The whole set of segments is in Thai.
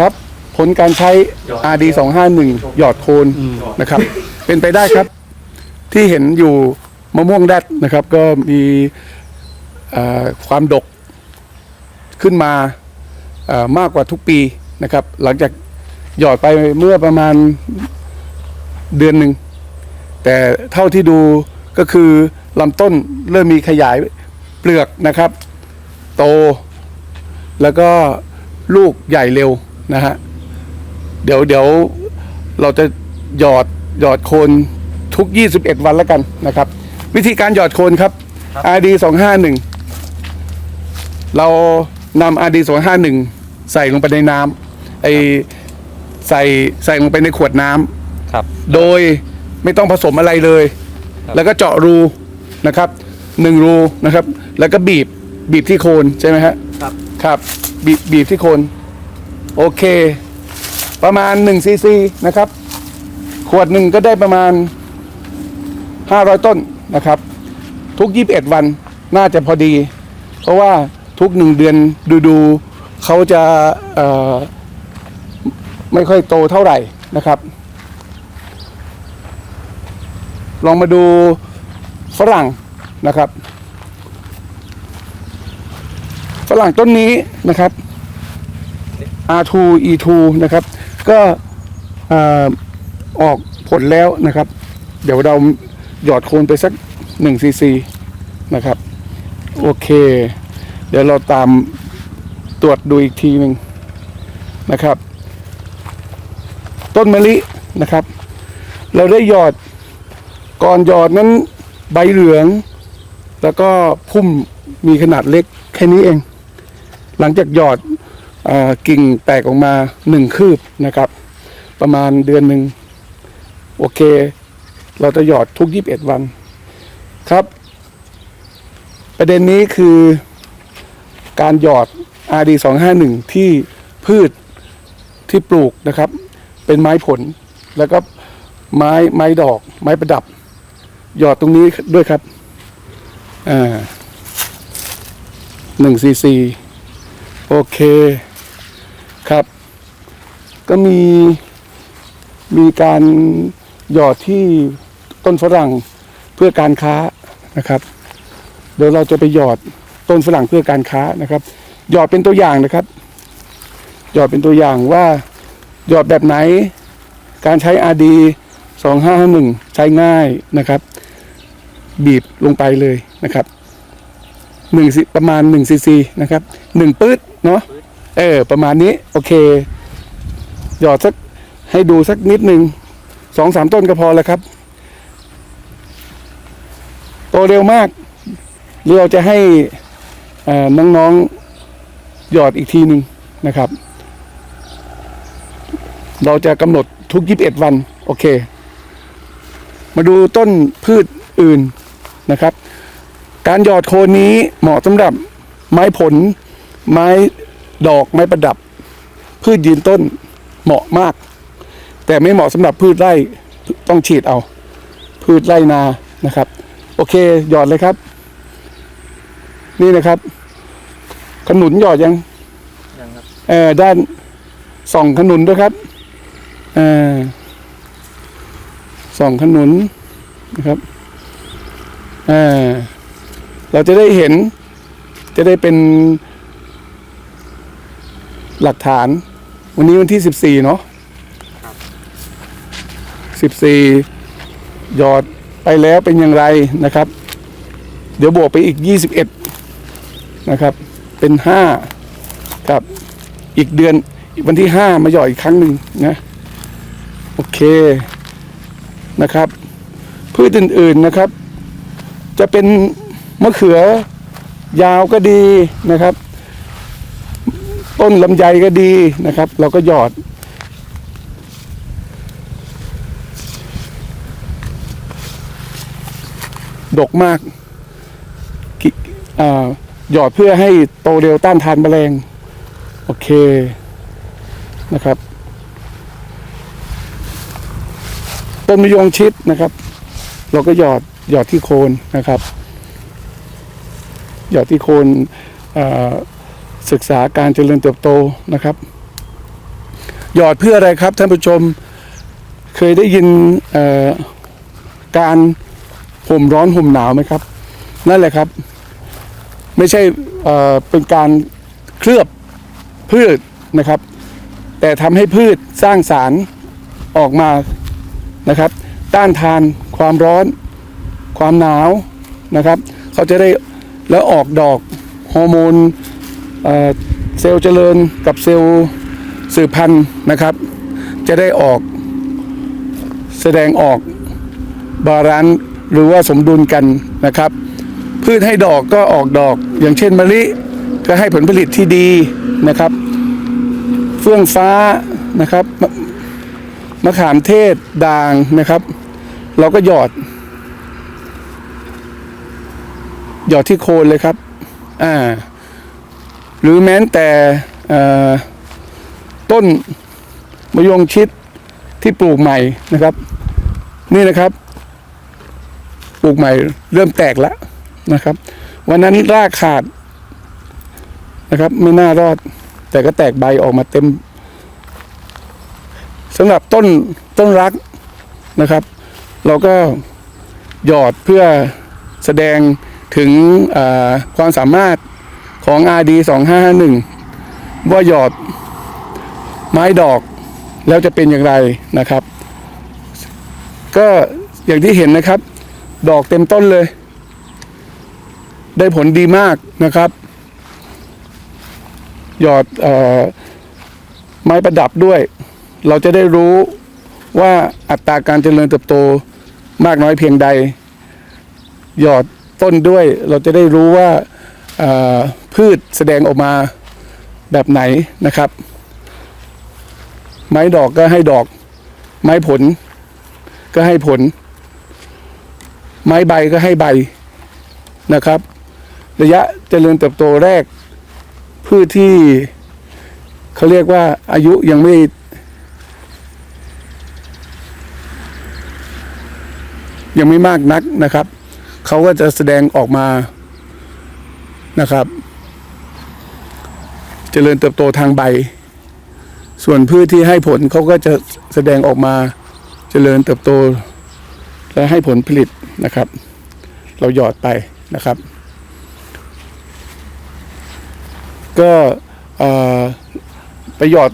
ครับผลการใช้ RD 251หยอดโคนนะครับ เป็นไปได้ครับ ที่เห็นอยู่มะม่วงแดดนะครับ ก็มีเอ่อความดกขึ้นมาเอ่อมากกว่าทุกปีนะครับ หลังจากหยอดไปเมื่อประมาณเดือนหนึ่ง แต่เท่าที่ดูก็คือลำต้นเริ่มมีขยายเปลือกนะครับ โต แล้วก็ลูกใหญ่เร็ว นะฮะเดี๋ยวเดี๋ยวเราจะหยอดหยอดโคนทุก 21 วันแล้วกันนะครับ วิธีการหยอดโคนครับ RD 251เรานำ RD 251ใส่ลงไปในน้ำไอใส่ใส่ลงไปในขวดน้ำครับ โดยไม่ต้องผสมอะไรเลยครับแล้วก็เจาะรูนะครับหนึ่งรูนะครับ แล้วก็บีบบีบที่โคนใช่ไหมฮะครับครับบีบบีบที่โคน โอเค ประมาณ1ซีซีนะครับ ขวดหนึ่งก็ได้ประมาณ 500 ต้นนะครับ ทุก 21 วันน่าจะพอดี เพราะว่าทุกหนึ่งเดือนดูดูๆเขาจะไม่ค่อยโตเท่าไหร่นะครับ ลองมาดูฝรั่งนะครับ ฝรั่งต้นนี้นะครับ R2 E2 นะครับ ก็ออกผลแล้วนะครับ เดี๋ยวเราหยอดโคนไปสัก1ซีซีนะครับ โอเค เดี๋ยวเราตามตรวจดูอีกทีหนึ่งนะครับ ต้นมะลินะครับ เราได้หยอดก่อนหยอดนั้นใบเหลือง แล้วก็พุ่มมีขนาดเล็กแค่นี้เอง หลังจากหยอด กิ่งแตกออกมาหนึ่งคืบนะครับ ประมาณเดือนหนึ่งโอเค เราจะหยอดทุก21วันครับ ประเด็นนี้คือการหยอด RD 251ที่พืชที่ปลูกนะครับ เป็นไม้ผลแล้วก็ไม้ไม้ดอก ไม้ประดับ หยอดตรงนี้ด้วยครับอ่าหนึ่งซีซีโอเค ครับ ก็มีมีการหยอดที่ต้นฝรั่งเพื่อการค้านะครับ เดี๋ยวเราจะไปหยอดต้นฝรั่งเพื่อการค้านะครับ หยอดเป็นตัวอย่างนะครับ หยอดเป็นตัวอย่างว่าหยอดแบบไหน การใช้ RD 2551ใช้ง่ายนะครับ บีบลงไปเลยนะครับหนึ่งประมาณหนึ่งซีซีนะครับหนึ่งปื๊ดเนาะ เออ ประมาณนี้ โอเค หยอดสักให้ดูสักนิดหนึ่งสองสามต้นก็พอแล้วครับ โตเร็วมากหรือเราจะให้น้องๆหยอดอีกทีหนึ่งนะครับ เราจะกำหนดทุก 21 วัน โอเค มาดูต้นพืชอื่นนะครับ การหยอดโคนนี้เหมาะสำหรับไม้ผลไม้ ดอกไม้ประดับ พืชยืนต้นเหมาะมาก แต่ไม่เหมาะสำหรับพืชไร่ต้องฉีดเอา พืชไร่นานะครับ โอเคหยอดเลยครับ นี่นะครับ ขนุนหยอดยังยังครับเออด้านส่องขนุนด้วยครับเออส่องขนุนนะครับเออเราจะได้เห็นจะได้เป็น หลักฐาน วันนี้วันที่สิบสี่เนาะสิบสี่หยอดไปแล้วเป็นอย่างไรนะครับ เดี๋ยวบวกไปอีกยี่สิบเอ็ดนะครับ เป็นห้าครับอีกเดือนอีกวันที่ห้ามาหยอดอีกครั้งหนึ่งนะโอเคนะครับ พืชอื่นๆนะครับ จะเป็นมะเขือยาวก็ดีนะครับ ต้นลำไยก็ดีนะครับ เราก็หยอด ดกมากหยอดเพื่อให้โตเร็วต้านทานแมลง โอเคนะครับ ต้นมะยงชิดนะครับ เราก็หยอดหยอดที่โคนนะครับ หยอดที่โคนอ่อ ศึกษาการเจริญเติบโตนะครับ หยอดเพื่ออะไรครับท่านผู้ชมเคยได้ยินการห่มร้อนห่มหนาวไหมครับ นั่นแหละครับ ไม่ใช่เอ่อเป็นการเคลือบพืชนะครับ แต่ทำให้พืชสร้างสารออกมานะครับ ต้านทานความร้อน ความหนาวนะครับ เขาจะได้แล้วออกดอกฮอร์โมน เซลล์เจริญกับเซลล์สืบพันธุ์นะครับ จะได้ออกแสดงออกบาลานซ์หรือว่าสมดุลกันนะครับ พืชให้ดอกก็ออกดอก อย่างเช่นมะลิก็ให้ผลผลิตที่ดีนะครับ เฟื่องฟ้านะครับมะขามเทศด่างนะครับ เราก็หยอด หยอดที่โคนเลยครับ อ่า หรือแม้แต่ต้นมะยงชิดที่ปลูกใหม่นะครับ นี่นะครับปลูกใหม่เริ่มแตกแล้วนะครับ วันนั้นรากขาดนะครับ ไม่น่ารอด แต่ก็แตกใบออกมาเต็มสำหรับต้นต้นรักนะครับ เราก็หยอดเพื่อแสดงถึงความสามารถ ของ RD 2551 ว่าหยอดไม้ดอกแล้วจะเป็นอย่างไรนะครับ ก็อย่างที่เห็นนะครับ ดอกเต็มต้นเลย ได้ผลดีมากนะครับ หยอดออไม้ประดับด้วย เราจะได้รู้ว่าอัตราการเจริญเติบโตมากน้อยเพียงใด หยอดต้นด้วย เราจะได้รู้ว่า พืชแสดงออกมาแบบไหนนะครับ ไม้ดอกก็ให้ดอก ไม้ผล ก็ให้ผล ไม้ใบก็ให้ใบนะครับ ระยะเจริญเติบโตแรก พืชที่เขาเรียกว่าอายุยังไม่ยังไม่มากนักนะครับ เขาก็จะแสดงออกมานะครับ เจริญเติบโตทางใบ ส่วนพืชที่ให้ผลเขาก็จะแสดงออกมาเจริญเติบโต และให้ผลผลิตนะครับ เราหยอดไปนะครับ ก็ไปหยอด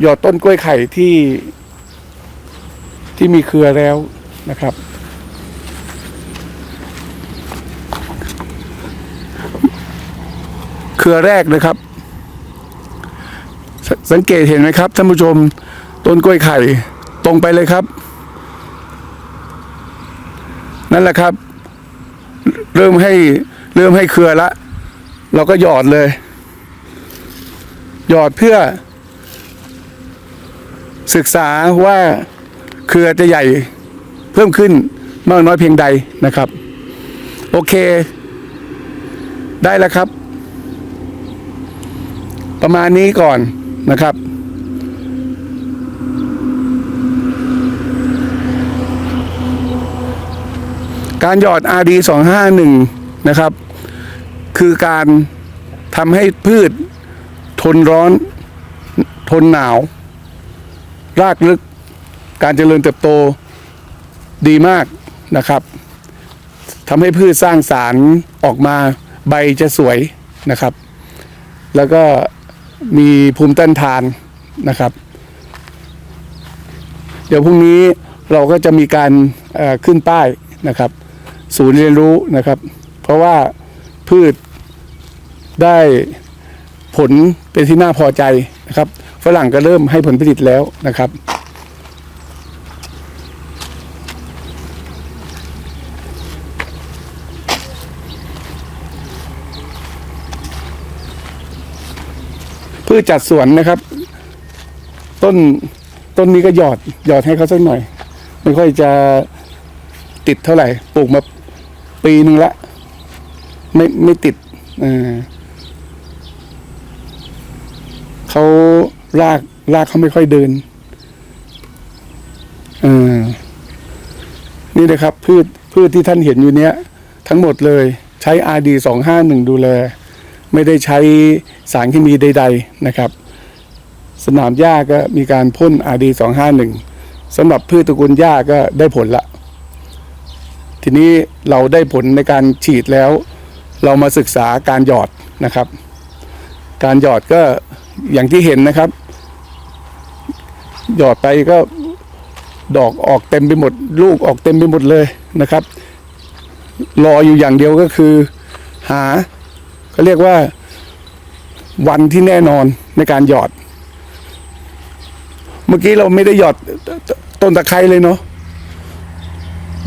หยอดต้นกล้วยไข่ที่ที่มีเครือแล้วนะครับ เครือแรกนะครับสสังเกตเห็นไหมครับท่านผู้ชมต้นกล้วยไข่ตรงไปเลยครับ นั่นแหละครับ เริ่มให้เริ่มให้เครือละ เราก็หยอดเลย หยอดเพื่อ ศึกษาว่าเครือจะใหญ่เพิ่มขึ้นมากน้อยเพียงใดนะครับ โอเค ได้แล้วครับ ประมาณนี้ก่อนนะครับ การหยอด RD 251 นะครับ คือการทำให้พืชทนร้อน ทนหนาว รากลึก การเจริญเติบโตดีมากนะครับทำให้พืชสร้างสารออกมาใบจะสวยนะครับ แล้วก็ มีภูมิต้านทานนะครับ เดี๋ยวพรุ่งนี้เราก็จะมีการขึ้นป้ายนะครับ ศูนย์เรียนรู้นะครับ เพราะว่าพืชได้ผลเป็นที่น่าพอใจนะครับฝรั่งก็เริ่มให้ผลผลิตแล้วนะครับ พืชจัดสวนนะครับ ต้นต้นนี้ก็หยอดหยอดให้เขาสักหน่อย ไม่ค่อยจะติดเท่าไหร่ปลูกมาปีหนึ่งละ ไม่ไม่ติดเขาลากลากเขาไม่ค่อยเดินนี่นะครับ พืชพืชที่ท่านเห็นอยู่เนี้ย ทั้งหมดเลย ใช้ RD 251ดูแล ไม่ได้ใช้สารเคมีใด ๆนะครับ สนามหญ้าก็มีการพ่น RD 251สำหรับพืชตระกูลหญ้าก็ได้ผลละ ทีนี้เราได้ผลในการฉีดแล้ว เรามาศึกษาการหยอดนะครับ การหยอดก็อย่างที่เห็นนะครับ หยอดไปก็ดอกออกเต็มไปหมด ลูกออกเต็มไปหมดเลยนะครับ รออยู่อย่างเดียวก็คือ หา เขาเรียกว่าวันที่แน่นอนในการหยอด เมื่อกี้เราไม่ได้หยอดต้นตะไคร้เลยเนาะ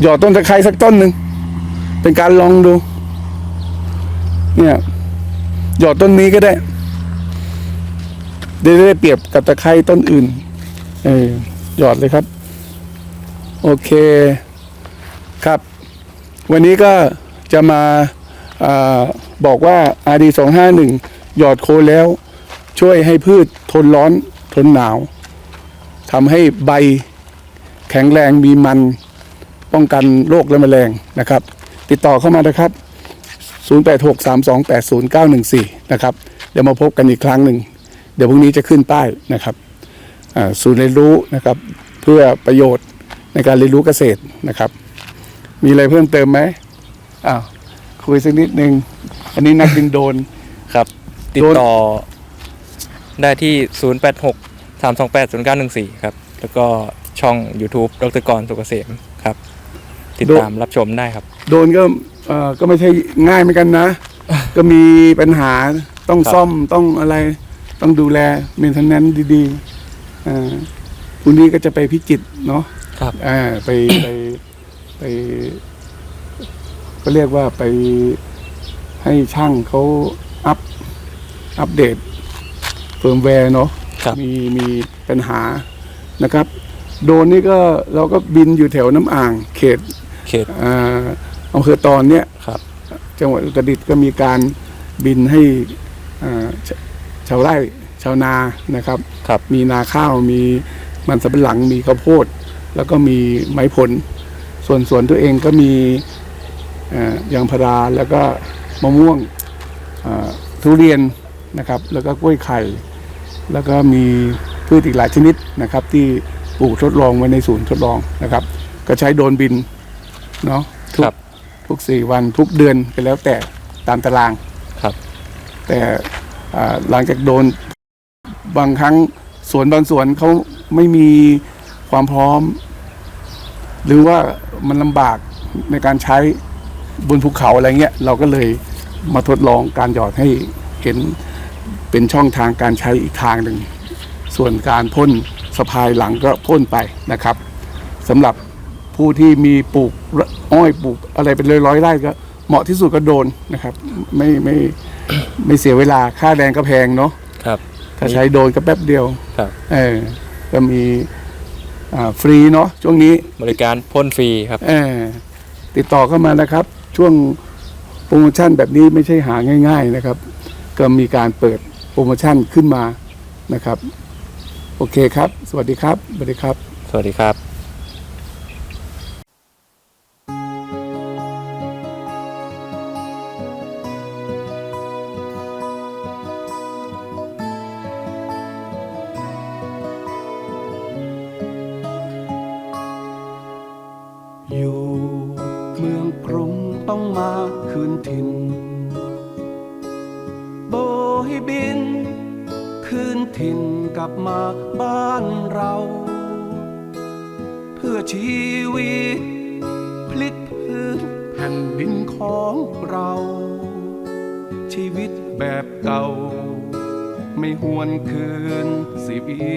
หยอดต้นตะไคร้สักต้นหนึ่งเป็นการลองดู เนี่ยหยอดต้นนี้ก็ได้ได้ได้เปรียบกับตะไคร้ต้นอื่น เออหยอดเลยครับ โอเคครับ วันนี้ก็จะมา อบอกว่า RD 251 หยอดโคนแล้ว ช่วยให้พืชทนร้อนทนหนาวทำให้ใบแข็งแรงมีมันป้องกันโรคและแมลงนะครับ ติดต่อเข้ามานะครับ 0863280914 นะครับ เดี๋ยวมาพบกันอีกครั้งหนึ่ง เดี๋ยวพรุ่งนี้จะขึ้นป้ายนะครับศูนย์เรียนรู้นะครับ เพื่อประโยชน์ในการเรียนรู้เกษตรนะครับ มีอะไรเพิ่มเติมไหมอ้าว คุยสักนิดนึง อันนี้นักบินโดรนครับ ติดโดนต่อ ได้ที่ 086 328 0914 ครับ แล้วก็ช่อง YouTube ดรกรสุกเกษมครับ ติดตามรับชมได้ครับ โดรนก็เอ่อก็ไม่ใช่ง่ายเหมือนกันนะ ก็มีปัญหาต้องครับซ่อมต้องอะไรต้องดูแลเมนเทนแนนดีๆอ่าพรุ่งนี้ก็จะไปพิจิตรเนาะครับ อ่าไปไปไป ก็เรียกว่าไปให้ช่างเขาอัพอัปเดตเฟิร์มแวร์เนาะครับมีมีปัญหานะครับ โดรนนี่ก็เราก็บินอยู่แถวน้ำอ่าง เขตเขตอ่าอำเภอตอนเนี้ยครับจังหวัดอุตรดิตถ์ก็มีการบินให้อ่าชชาวไร่ชาวนานะครับครับมีนาข้าวมีมันสำปะหลังมีข้าวโพด แล้วก็มีไม้ผล ส่วนสวนตัวเองก็มีเอ่อ ยางพาราแล้วก็มะม่วงเอ่อทุเรียนนะครับ แล้วก็กล้วยไข่ แล้วก็มีพืชอีกหลายชนิดนะครับ ที่ปลูกทดลองไว้ในศูนย์ทดลองนะครับ ก็ใช้โดรนบินเนาะทุกครับทุกสี่วันทุกเดือนไปแล้วแต่ตามตารางครับ แต่อ่าหลังจากโดนบางครั้งสวนบางสวนเขาไม่มีความพร้อม หรือว่ามันลำบากในการใช้ บนภูเขาอะไรเงี้ยเราก็เลยมาทดลองการหยอดให้เห็นเป็นช่องทางการใช้อีกทางหนึ่งส่วนการพ่นสะพายหลังก็พ่นไปนะครับสำหรับผู้ที่มีปลูกอ้อยปลูกอะไรเป็นร้อยๆไร่ก็เหมาะที่สุดก็โดนนะครับ ไม่ไม่ไม่เสียเวลาค่าแรงก็แพงเนาะครับ ถ้าใช้โดรนก็แป๊บเดียวครับ เออก็มีอ่าฟรีเนาะช่วงนี้บริการพ่นฟรีครับเออติดต่อเข้ามานะครับ ช่วงโปรโมชั่นแบบนี้ไม่ใช่หาง่าย ๆนะครับ ก็มีการเปิดโปรโมชั่นขึ้นมานะครับ โอเคครับ สวัสดีครับสวัสดีครับ สวัสดีครับ นถิ่นกลับมาบ้านเรา เพื่อชีวิตพลิกพื้นแผ่นดินของเรา ชีวิตแบบเก่า ไม่หวนคืนสิวิ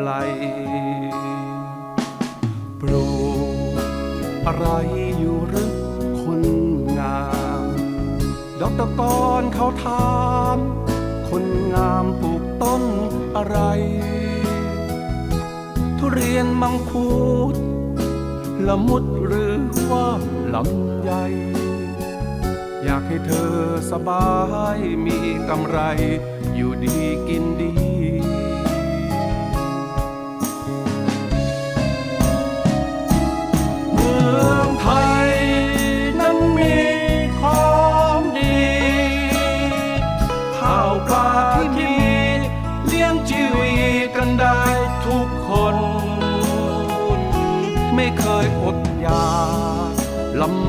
ไลปลูกอะไรอยู่หรือคนงามดอกตะกอนเขาถาม คนงามปลูก ต้นอะไร ทุเรียนมังคุดละมุดหรือว่าลำไยอยากให้เธอสบายมีกำไร อยู่ดีกินดี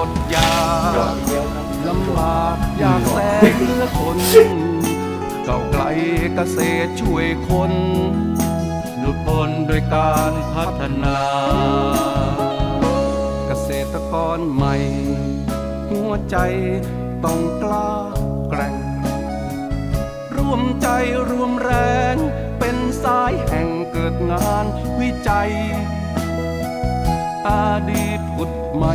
อดอยากลำบากอยากแสนเหลือคนเก่าไกลเกษตรช่วยคนหลุดพ้นโดยการพัฒนา เกษตรกรใหม่ หัวใจต้องกล้าแกร่ง ร่วมใจรวมแรง เป็นสายแห่งเกิดงานวิจัย อดีตผุดใหม่